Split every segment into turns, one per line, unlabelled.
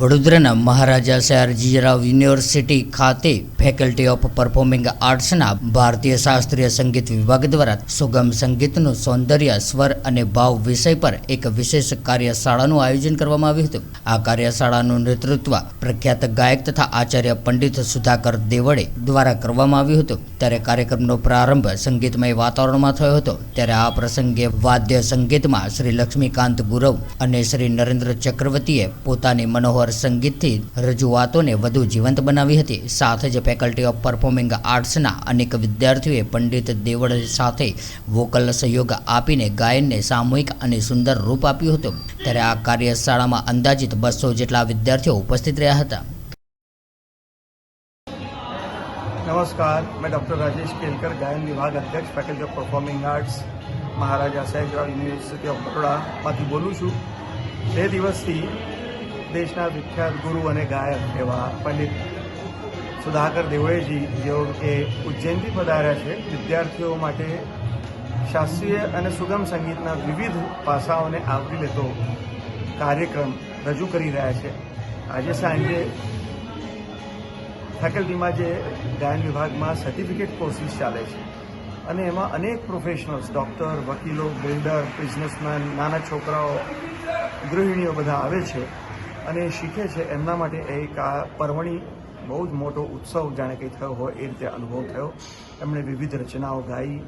વડોદરાના મહારાજા સયાજીરાવ યુનિવર્સિટી ખાતે faculty of performing આર્ટ્સના ભારતીય શાસ્ત્રીય સંગીત વિભાગ દ્વારા સુગમ સંગીતનું સૌંદર્ય, સ્વર અને ભાવ વિષય પર એક વિશેષ કાર્યશાળાનું આયોજન કરવામાં આવ્યું હતું. આ કાર્યશાળાનું નેતૃત્વ પ્રખ્યાત ગાયક તથા આચાર્ય પંડિત સુધાકર દેવડે દ્વારા કરવામાં આવ્યું હતું. ત્યારે કાર્યક્રમનો પ્રારંભ સંગીતમય વાતાવરણમાં થયો હતો. ત્યારે આ પ્રસંગે વાદ્ય સંગીતમાં શ્રી લક્ષ્મીકાંત ગુરવ અને શ્રી નરેન્દ્ર ચક્રવર્તીએ પોતાની મનોહર સંગીતથી રજૂઆતોને વધુ જીવંત બનાવી હતી સાથે જ ફેકલ્ટી ઓફ પરફોર્મિંગ આર્ટ્સના અનેક વિદ્યાર્થીઓએ પંડિત દેવળ સાથે વોકલ સહયોગ આપીને ગાયનને સામૂહિક અને સુંદર રૂપ આપ્યું હતું ત્યારે આ કાર્યશાળામાં અંદાજિત બસો જેટલા વિદ્યાર્થીઓ ઉપસ્થિત રહ્યા હતા
नमस्कार मैं डॉक्टर राजेश केलकर गायन विभाग अध्यक्ष faculty of performing arts Maharaja Sayajirao university of બરોડામાંથી બોલું છું બે દિવસથી દેશના વિખ્યાત ગુરુ અને ગાયક એવા પંડિત સુધાકર દેવળેજી જેઓ કે ઉજ્જૈનથી પધાર્યા છે. વિદ્યાર્થીઓ માટે શાસ્ત્રીય અને સુગમ સંગીતના વિવિધ પાસાઓને આવરી લેતો કાર્યક્રમ રજૂ કરી રહ્યા છે. આજે સાંજે ફેકલ્ટીમાં જે ગાયન વિભાગમાં સર્ટિફિકેટ કોર્સિસ ચાલે છે અને એમાં અનેક પ્રોફેશનલ્સ ડૉક્ટર વકીલો બિલ્ડર બિઝનેસમેન નાના છોકરાઓ, ગૃહિણીઓ બધા આવે છે. અને શીખે છે એમના માટે એક આ પરવણી બહુ જ મોટો ઉત્સવ જાણે કંઈ થયો હોય એ રીતે અનુભવ થયો. એમણે વિવિધ રચનાઓ ગાઈ,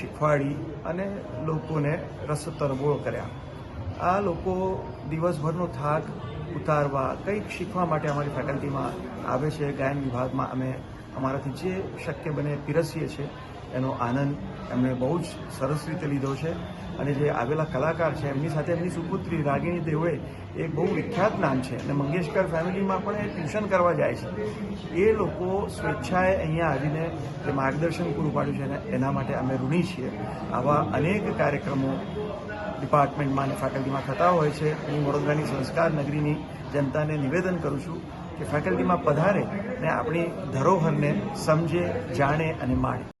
શીખવાડી અને લોકોને રસ તરબોળ કર્યા. આ લોકો દિવસભરનો થાક ઉતારવા કંઈક શીખવા માટે અમારી ફેકલ્ટીમાં આવે છે. ગાયન વિભાગમાં અમે અમારાથી જે શક્ય બને પીરસીએ છીએ એનો આનંદ એમણે બહુ જ સરસ રીતે લીધો છે. અને જે આવેલા કલાકાર છે, એમની સાથે એમની સુપુત્રી રાગિણી દેવે એક બહુ વિખ્યાત નામ છે અને મંગેશકર ફેમિલીમાં પણ એ ટ્યુશન કરવા જાય છે. એ લોકો સ્વેચ્છાએ અહીંયા આવીને જે માર્ગદર્શન પૂરું પાડ્યું છે એના માટે અમે ઋણી છીએ. આવા અનેક કાર્યક્રમો ડિપાર્ટમેન્ટમાં અને ફેકલ્ટીમાં થતા હોય છે. હું વડોદરાની સંસ્કાર નગરીની જનતાને નિવેદન કરું છું કે ફેકલ્ટીમાં પધારે ને આપણી ધરોહરને સમજે, જાણે અને માણે.